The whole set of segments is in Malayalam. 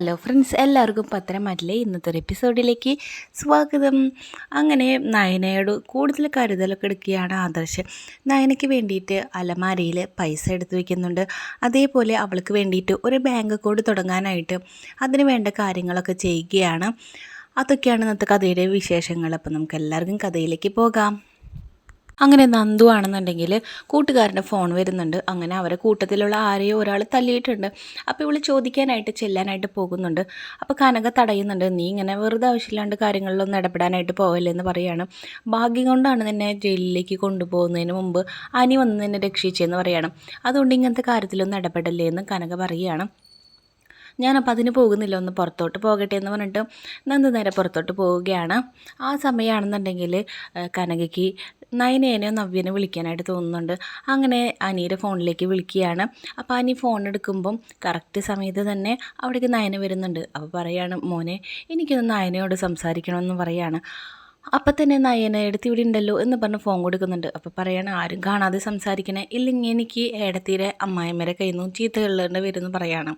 ഹലോ ഫ്രണ്ട്സ് എല്ലാവർക്കും പത്രമാറ്റിലെ ഇന്നത്തെ ഒരു എപ്പിസോഡിലേക്ക് സ്വാഗതം. അങ്ങനെ നയനയോട് കൂടുതൽ കരുതലൊക്കെ എടുക്കുകയാണ് ആദർശ്. നയനയ്ക്ക് വേണ്ടിയിട്ട് അലമാരയിൽ പൈസ എടുത്ത് വയ്ക്കുന്നുണ്ട് അതേപോലെ അവൾക്ക് വേണ്ടിയിട്ട് ഒരു ബാങ്ക് അക്കൗണ്ട് തുടങ്ങാനായിട്ട് അതിന് വേണ്ട കാര്യങ്ങളൊക്കെ ചെയ്യുകയാണ്. അതൊക്കെയാണ് ഇന്നത്തെ കഥയുടെ വിശേഷങ്ങൾ. അപ്പോൾ നമുക്ക് എല്ലാവർക്കും കഥയിലേക്ക് പോകാം. അങ്ങനെ നന്ദു ആണെന്നുണ്ടെങ്കിൽ കൂട്ടുകാരന്റെ ഫോൺ വരുന്നുണ്ട്. അങ്ങനെ അവരെ കൂട്ടത്തിലുള്ള ആരെയോ ഒരാൾ തല്ലിയിട്ടുണ്ട് അപ്പോൾ ഇവൾ ചോദിക്കാനായിട്ട് ചെല്ലാനായിട്ട് പോകുന്നുണ്ട്. അപ്പോൾ കനക തടയുന്നുണ്ട്. നീ ഇങ്ങനെ വെറുതെ ആവശ്യമില്ലാണ്ട് കാര്യങ്ങളിലൊന്നും ഇടപെടാനായിട്ട് പോവല്ലേ എന്ന് പറയാണ്. ഭാഗ്യം കൊണ്ടാണ് നിന്നെ ജയിലിലേക്ക് കൊണ്ടുപോകുന്നതിന് മുമ്പ് അനി വന്ന് നിന്നെ രക്ഷിച്ചെന്ന് പറയണം. അതുകൊണ്ട് ഇങ്ങനത്തെ കാര്യത്തിലൊന്നും ഇടപെടല്ലേ എന്ന് കനക പറയുകയാണ് ഞാനപ്പോൾ അതിന് പോകുന്നില്ല. ഒന്ന് പുറത്തോട്ട് പോകട്ടെ എന്ന് പറഞ്ഞിട്ട് നന്ദു നേരെ പുറത്തോട്ട് പോവുകയാണ്. ആ സമയമാണെന്നുണ്ടെങ്കിൽ കനകയ്ക്ക് നയനേനെയോ നവ്യനെ വിളിക്കാനായിട്ട് തോന്നുന്നുണ്ട്. അങ്ങനെ അനിയുടെ ഫോണിലേക്ക് വിളിക്കുകയാണ്. അപ്പോൾ അനി ഫോൺ എടുക്കുമ്പം കറക്റ്റ് സമയത്ത് തന്നെ അവിടേക്ക് നയന വരുന്നുണ്ട്. അപ്പോൾ പറയാണ് മോനെ എനിക്കൊന്ന് നയനയോട് സംസാരിക്കണമെന്ന് പറയാണ്. അപ്പം തന്നെ നയന എടുത്ത് ഇവിടെ ഉണ്ടല്ലോ എന്ന് പറഞ്ഞ് ഫോൺ കൊടുക്കുന്നുണ്ട്. അപ്പോൾ പറയാണ് ആരും കാണാതെ സംസാരിക്കണേ. ഇല്ലെങ്കിൽ എനിക്ക് ഏടത്തീരെ അമ്മായിമ്മരെ കയ്യിൽ നിന്നും ചീത്ത വരുമെന്ന് പറയണം.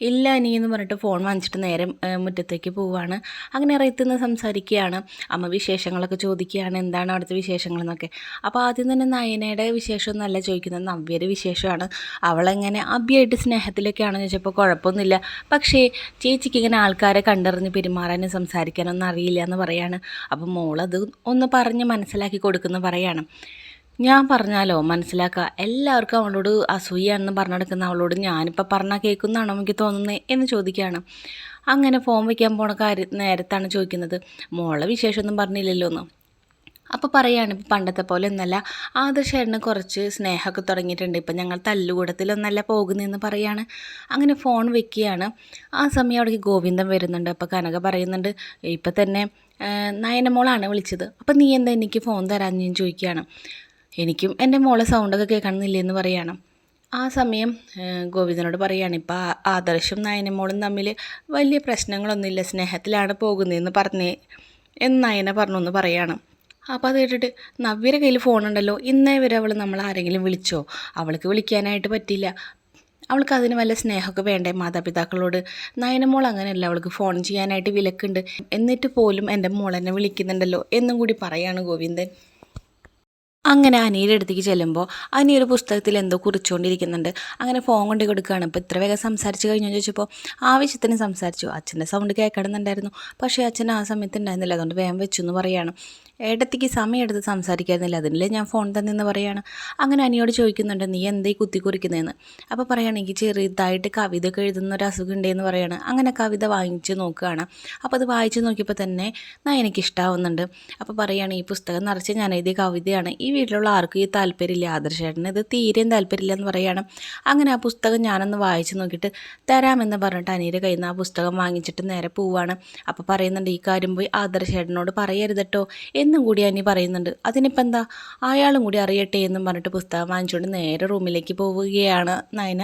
ഇല്ല നീ എന്ന് പറഞ്ഞിട്ട് ഫോൺ വാങ്ങിച്ചിട്ട് നേരെ മുറ്റത്തേക്ക് പോവുകയാണ് അങ്ങനെ റെയ്ത്തുനിന്ന് സംസാരിക്കുകയാണ്. അമ്മ വിശേഷങ്ങളൊക്കെ ചോദിക്കുകയാണ്. എന്താണ് അവിടുത്തെ വിശേഷങ്ങളെന്നൊക്കെ അപ്പോൾ ആദ്യം തന്നെ നയനയുടെ വിശേഷമൊന്നുമല്ല ചോദിക്കുന്നത്. നവ്യയുടെ വിശേഷമാണ്. അവളെങ്ങനെ അബിയായിട്ട് സ്നേഹത്തിലൊക്കെയാണെന്ന് ചോദിച്ചപ്പോൾ കുഴപ്പമൊന്നുമില്ല. പക്ഷേ ചേച്ചിക്ക് ഇങ്ങനെ ആൾക്കാരെ കണ്ടറിഞ്ഞ് പെരുമാറാനും സംസാരിക്കാനൊന്നും അറിയില്ല എന്ന് പറയാണ്. അപ്പോൾ മോളത് ഒന്ന് പറഞ്ഞ് മനസ്സിലാക്കി കൊടുക്കുന്ന പറയാണ്. ഞാൻ പറഞ്ഞാലോ മനസ്സിലാക്കുക എല്ലാവർക്കും അവളോട് അസൂയാണെന്ന് പറഞ്ഞു നടക്കുന്ന അവളോട് ഞാനിപ്പോൾ പറഞ്ഞാൽ കേൾക്കുന്നതാണോ എനിക്ക് തോന്നുന്നത് എന്ന് ചോദിക്കുകയാണ് അങ്ങനെ ഫോം വയ്ക്കാൻ പോണ കാര്യം നേരത്താണ് ചോദിക്കുന്നത്. മോളെ വിശേഷമൊന്നും പറഞ്ഞില്ലല്ലോ എന്ന് അപ്പോൾ പറയുകയാണ് ഇപ്പോൾ പണ്ടത്തെ പോലെ ഒന്നല്ല ആദർശേട്ടന് കുറച്ച് സ്നേഹമൊക്കെ തുടങ്ങിയിട്ടുണ്ട്. ഇപ്പം ഞങ്ങൾ തല്ലുകൂടത്തിലൊന്നല്ല പോകുന്നതെന്ന് പറയാണ്. അങ്ങനെ ഫോൺ വെക്കുകയാണ്. ആ സമയം അവിടേക്ക് ഗോവിന്ദൻ വരുന്നുണ്ട്. അപ്പോൾ കനക പറയുന്നുണ്ട് ഇപ്പം തന്നെ നയനമോളാണ് വിളിച്ചത്. അപ്പം നീ എന്താ എനിക്ക് ഫോൺ തരാമെന്ന് ഞാൻ ചോദിക്കുകയാണ്. എനിക്കും എന്റെ മോളെ സൗണ്ടൊക്കെ കേൾക്കണമെന്നില്ലേ എന്ന് പറയണം. ആ സമയം ഗോവിന്ദനോട് പറയുകയാണ് ഇപ്പോൾ ആദർശും നയനമോളും തമ്മിൽ വലിയ പ്രശ്നങ്ങളൊന്നുമില്ല സ്നേഹത്തിലാണ് പോകുന്നതെന്ന് പറഞ്ഞേ എന്ന് നയന പറഞ്ഞു എന്ന് പറയുകയാണ് അപ്പോൾ അത് കേട്ടിട്ട് നവ്യയുടെ കയ്യിൽ ഫോണുണ്ടല്ലോ ഇന്നേ വരെ അവൾ നമ്മൾ ആരെങ്കിലും വിളിച്ചോ? അവൾക്ക് വിളിക്കാനായിട്ട് പറ്റില്ല. അവൾക്ക് അതിന് വല്ല സ്നേഹമൊക്കെ വേണ്ടേ? മാതാപിതാക്കളോട് നയനമോൾ അങ്ങനെയല്ല അവൾക്ക് ഫോൺ ചെയ്യാനായിട്ട് വിലക്കുണ്ട്. എന്നിട്ട് പോലും എന്റെ മോളെന്നെ വിളിക്കുന്നുണ്ടല്ലോ എന്നും കൂടി പറയാണ് ഗോവിന്ദൻ. അങ്ങനെ അനിയുടെ അടുത്തേക്ക് ചെല്ലുമ്പോൾ അനി ഒരു പുസ്തകത്തിൽ എന്തോ കുറിച്ചുകൊണ്ടിരിക്കുന്നുണ്ട് അങ്ങനെ ഫോൺ കൊണ്ട് കൊടുക്കുകയാണ്. ഇപ്പോൾ ഇത്ര വേഗം സംസാരിച്ച് കഴിഞ്ഞു ചോദിച്ചപ്പോൾ ആവശ്യത്തിന് സംസാരിച്ചു. അച്ഛന്റെ സൗണ്ട് കേൾക്കണമെന്നുണ്ടായിരുന്നു. പക്ഷേ അച്ഛൻ ആ സമയത്ത് ഉണ്ടായിരുന്നില്ല. അതുകൊണ്ട് വേഗം വെച്ചു എന്ന് പറയുകയാണ് ഏട്ടത്തിക്ക് സമയമെടുത്ത് സംസാരിക്കായിരുന്നില്ല അതിനല്ലേ ഞാൻ ഫോൺ തന്നെന്ന് പറയാണ്. അങ്ങനെ അനിയോട് ചോദിക്കുന്നുണ്ട് നീ എന്തേ കുത്തി കുറിക്കുന്നതെന്ന് അപ്പോൾ പറയുകയാണെങ്കിൽ ചെറുതായിട്ട് കവിതയൊക്കെ എഴുതുന്ന ഒരു അസുഖം ഉണ്ടെന്ന് പറയാണ്. അങ്ങനെ കവിത വാങ്ങിച്ച് നോക്കുകയാണ്. അപ്പോൾ അത് വായിച്ച് നോക്കിയപ്പോൾ തന്നെ ഞാൻ എനിക്ക് ഇഷ്ടമാവുന്നുണ്ട് അപ്പോൾ പറയുകയാണ് ഈ പുസ്തകം നിറച്ച് ഞാൻ എഴുതിയ കവിതയാണ്. ഈ വീട്ടിലുള്ള ആർക്കും ഈ താല്പര്യമില്ല. ആദർശേട്ടന് ഇത് തീരെയും താല്പര്യമില്ല എന്ന് പറയുകയാണ് അങ്ങനെ ആ പുസ്തകം ഞാനൊന്ന് വായിച്ച് നോക്കിയിട്ട് തരാമെന്ന് പറഞ്ഞിട്ട് അനിയുടെ കയ്യിൽ നിന്ന് ആ പുസ്തകം വാങ്ങിച്ചിട്ട് നേരെ പോവാണ്. അപ്പോൾ പറയുന്നുണ്ട് ഈ കാര്യം പോയി ആദർശേട്ടനോട് പറയരുതട്ടോ എന്നും കൂടി അനി പറയുന്നുണ്ട്. അതിനിപ്പോൾ എന്താ? അയാളും കൂടി അറിയട്ടെ എന്നും പറഞ്ഞിട്ട് പുസ്തകം വാങ്ങിച്ചുകൊണ്ട് നേരെ റൂമിലേക്ക് പോവുകയാണ്. നയന?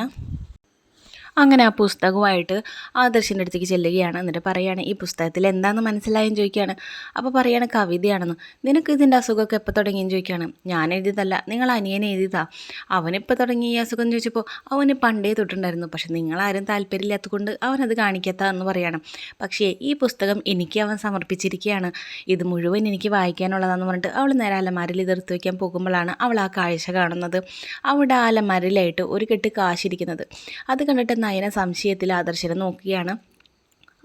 അങ്ങനെ ആ പുസ്തകമായിട്ട് ആദർശിന്റെ അടുത്തേക്ക് ചെല്ലുകയാണ്. എന്നിട്ട് പറയുകയാണ് ഈ പുസ്തകത്തിൽ എന്താണെന്ന് മനസ്സിലായെന്ന് ചോദിക്കുകയാണ്. അപ്പോൾ പറയുകയാണ് കവിതയാണെന്ന്. നിനക്ക് ഇതിന്റെ അസുഖമൊക്കെ എപ്പോൾ തുടങ്ങിയെന്ന് ചോദിക്കുകയാണ്. ഞാൻ എഴുതിയതല്ല. നിങ്ങൾ അനിയനെ എഴുതിയതാ. അവനിപ്പോൾ തുടങ്ങി ഈ അസുഖം ചോദിച്ചപ്പോൾ അവന് പണ്ടേ തൊട്ടുണ്ടായിരുന്നു. പക്ഷെ നിങ്ങളാരും താല്പര്യമില്ലാത്തതുകൊണ്ട് അവനത് കാണിക്കാത്ത എന്ന് പറയണം. പക്ഷേ ഈ പുസ്തകം എനിക്ക് അവൻ സമർപ്പിച്ചിരിക്കുകയാണ്. ഇത് മുഴുവൻ എനിക്ക് വായിക്കാനുള്ളതാണെന്ന് പറഞ്ഞിട്ട് അവൾ നേരെ അലമാരിൽ ഇതെടുത്ത് വയ്ക്കാൻ പോകുമ്പോഴാണ് അവൾ ആ കാഴ്ച കാണുന്നത്. അവിടെ അലമാരിലായിട്ട് ഒരു കെട്ട് കാശിരിക്കുന്നത്. അത് കണ്ടിട്ട് നയന സംശയത്തിൽ ആദർശനെ നോക്കുകയാണ്.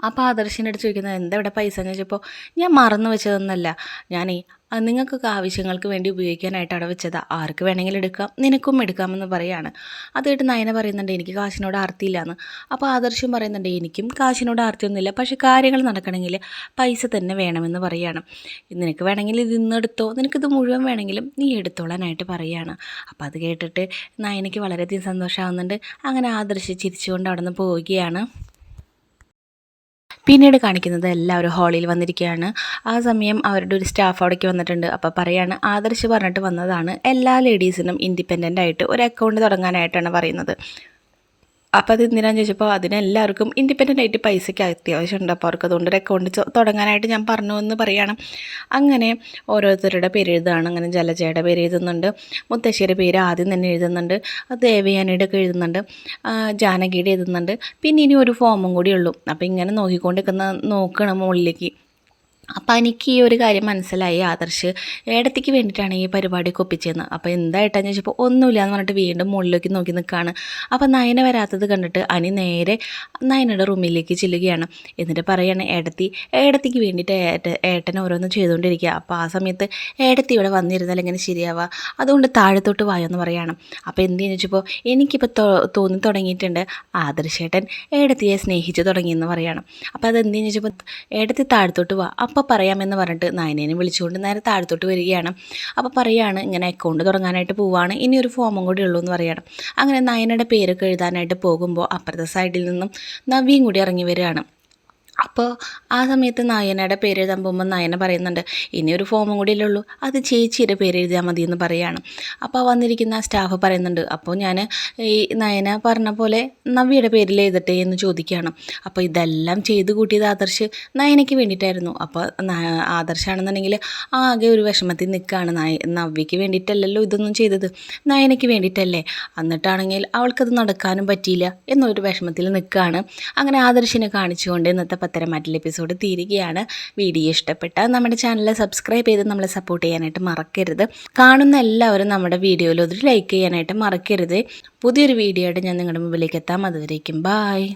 അപ്പോൾ ആദർശിന്റെ അടുത്ത് ചോദിക്കുന്നത് എന്താ ഇവിടെ പൈസ? എന്ന് ചോദിച്ചപ്പോൾ ഞാൻ മറന്നു വെച്ചതൊന്നല്ല. ഞാനേ നിങ്ങൾക്കൊക്കെ ആവശ്യങ്ങൾക്ക് വേണ്ടി ഉപയോഗിക്കാനായിട്ട് അവിടെ വെച്ചതാ. ആർക്ക് വേണമെങ്കിലും എടുക്കാം നിനക്കും എടുക്കാമെന്ന് പറയാണ്. അതായിട്ട് നയന പറയുന്നുണ്ട് എനിക്ക് കാശിനോട് ആർത്തിയില്ലാന്ന്. അപ്പോൾ ആദർശം പറയുന്നുണ്ട് എനിക്കും കാശിനോട് ആർത്തിയൊന്നുമില്ല. പക്ഷേ കാര്യങ്ങൾ നടക്കണമെങ്കിൽ പൈസ തന്നെ വേണമെന്ന് പറയാണ്. നിനക്ക് വേണമെങ്കിൽ ഇത് ഇന്നെടുത്തോ നിനക്കിത് മുഴുവൻ വേണമെങ്കിലും നീ എടുത്തോളാനായിട്ട് പറയാണ്. അപ്പോൾ അത് കേട്ടിട്ട് നയനയ്ക്ക് വളരെയധികം സന്തോഷമാകുന്നുണ്ട് അങ്ങനെ ആദർശം ചിരിച്ചുകൊണ്ട് അവിടെ നിന്ന് പോവുകയാണ്. പിന്നീട് കാണിക്കുന്നത് എല്ലാവരും ഹാളിൽ വന്നിരിക്കുകയാണ്. ആ സമയം അവരുടെ ഒരു സ്റ്റാഫ് അവിടേക്ക് വന്നിട്ടുണ്ട്. അപ്പോൾ പറയാണ് ആദർശ് പറഞ്ഞിട്ട് വന്നതാണ്. എല്ലാ ലേഡീസിനും ഇൻഡിപെൻഡന്റ് ആയിട്ട് ഒരു അക്കൗണ്ട് തുടങ്ങാനായിട്ടാണ് പറയുന്നത്. അപ്പോൾ അത് എന്തിനാന്ന് ചോദിച്ചപ്പോൾ അതിനെല്ലാവർക്കും ഇൻഡിപെൻഡന്റ് ആയിട്ട് പൈസയ്ക്ക് അത്യാവശ്യമുണ്ട്. അപ്പോൾ അവർക്ക് അതുകൊണ്ട് ഒരു അക്കൗണ്ട് തുടങ്ങാനായിട്ട് ഞാൻ പറഞ്ഞു എന്ന് പറയണം. അങ്ങനെ ഓരോരുത്തരുടെ പേര് എഴുതുകയാണ്. അങ്ങനെ ജലജയുടെ പേര് എഴുതുന്നുണ്ട്. മുത്തശ്ശിയുടെ പേര് ആദ്യം തന്നെ എഴുതുന്നുണ്ട്. ദേവയാനിയുടെ ഒക്കെ എഴുതുന്നുണ്ട്. ജാനകിയുടെ എഴുതുന്നുണ്ട്. പിന്നെ ഇനി ഒരു ഫോമും കൂടി ഉള്ളൂ. അപ്പോൾ ഇങ്ങനെ നോക്കിക്കൊണ്ടിരിക്കുന്ന നോക്കണം മുകളിലേക്ക്. അപ്പം എനിക്ക് ഈ ഒരു കാര്യം മനസ്സിലായി. ആദർശ് ഏടത്തിക്ക് വേണ്ടിയിട്ടാണ് ഈ പരിപാടി ഒപ്പിച്ചതെന്ന് അപ്പോൾ എന്തായിട്ടാന്ന് ചോദിച്ചപ്പോൾ ഒന്നുമില്ല എന്ന് പറഞ്ഞിട്ട് വീണ്ടും മുകളിലേക്ക് നോക്കി നിൽക്കുകയാണ് അപ്പോൾ നയന വരാത്തത് കണ്ടിട്ട് അനി നേരെ നയനയുടെ റൂമിലേക്ക് ചെല്ലുകയാണ്. എന്നിട്ട് പറയുകയാണ് ഏടത്തി ഏടത്തിക്ക് വേണ്ടിയിട്ട് ഏട്ട ഏട്ടൻ ഓരോന്ന് ചെയ്തുകൊണ്ടിരിക്കുക അപ്പോൾ ആ സമയത്ത് ഏടത്തി ഇവിടെ വന്നിരുന്നാൽ എങ്ങനെ ശരിയാവുക അതുകൊണ്ട് താഴത്തോട്ട് വായെന്ന് പറയുകയാണ് അപ്പോൾ എന്ത് ചോദിച്ചപ്പോൾ എനിക്കിപ്പോൾ തോന്നി തുടങ്ങിയിട്ടുണ്ട്. ആദർശേട്ടൻ ഏടത്തിയെ സ്നേഹിച്ച് തുടങ്ങിയെന്ന് പറയുകയാണ് അപ്പോൾ അത് എന്തെന്ന് വെച്ചപ്പോൾ ഏടത്തി താഴത്തോട്ട് വാ. അപ്പോൾ പറയാമെന്ന് പറഞ്ഞിട്ട് നയനേനെ വിളിച്ചുകൊണ്ട് നേരെ താഴത്തോട്ട് വരികയാണ്. അപ്പോൾ പറയാണ് ഇങ്ങനെ അക്കൗണ്ട് തുടങ്ങാനായിട്ട് പോവാണ്. ഇനി ഒരു ഫോമും കൂടി ഉള്ളൂ എന്ന് പറയണം. അങ്ങനെ നയനയുടെ പേരൊക്കെ എഴുതാനായിട്ട് പോകുമ്പോൾ അപ്പുറത്തെ സൈഡിൽ നിന്നും നവ്യയും കൂടി ഇറങ്ങി വരികയാണ്. അപ്പോൾ ആ സമയത്ത് നായനയുടെ പേര് എഴുതാൻ നയന പറയുന്നുണ്ട് ഇനി ഒരു ഫോമും കൂടി ഉള്ളൂ. അത് ചേച്ചിയുടെ പേര് എഴുതിയാൽ മതി എന്ന് പറയുകയാണ് അപ്പോൾ വന്നിരിക്കുന്ന സ്റ്റാഫ് പറയുന്നുണ്ട് അപ്പോൾ ഞാൻ ഈ നയന പറഞ്ഞ പോലെ നവ്യയുടെ പേരിൽ എഴുതട്ടെ എന്ന് ചോദിക്കുകയാണ്. അപ്പോൾ ഇതെല്ലാം ചെയ്ത് കൂട്ടിയത് ആദർശ് നയനയ്ക്ക് വേണ്ടിയിട്ടായിരുന്നു. അപ്പോൾ ആദർശാണെന്നുണ്ടെങ്കിൽ ആകെ ഒരു വിഷമത്തിൽ നിൽക്കുകയാണ് നയ നവ്യയ്ക്ക് വേണ്ടിയിട്ടല്ലല്ലോ ഇതൊന്നും ചെയ്തത്. നയനയ്ക്ക് വേണ്ടിയിട്ടല്ലേ? എന്നിട്ടാണെങ്കിൽ അവൾക്കത് നടക്കാനും പറ്റിയില്ല എന്നൊരു വിഷമത്തിൽ നിൽക്കുകയാണ്. അങ്ങനെ ആദർശിനെ കാണിച്ചുകൊണ്ട് ഇന്നത്തെ പത്തരമാറ്റിൽ എപ്പിസോഡ് തീരുകയാണ്. വീഡിയോ ഇഷ്ടപ്പെട്ടാൽ നമ്മുടെ ചാനൽ സബ്സ്ക്രൈബ് ചെയ്ത് നമ്മളെ സപ്പോർട്ട് ചെയ്യാനായിട്ട് മറക്കരുത്. കാണുന്ന എല്ലാവരും നമ്മുടെ വീഡിയോയിൽ ഒരു ലൈക്ക് ചെയ്യാനായിട്ട് മറക്കരുത്. പുതിയൊരു വീഡിയോ ആയിട്ട് ഞാൻ നിങ്ങളുടെ മുമ്പിലേക്ക് എത്താം. അതുവരേക്കും ബായ്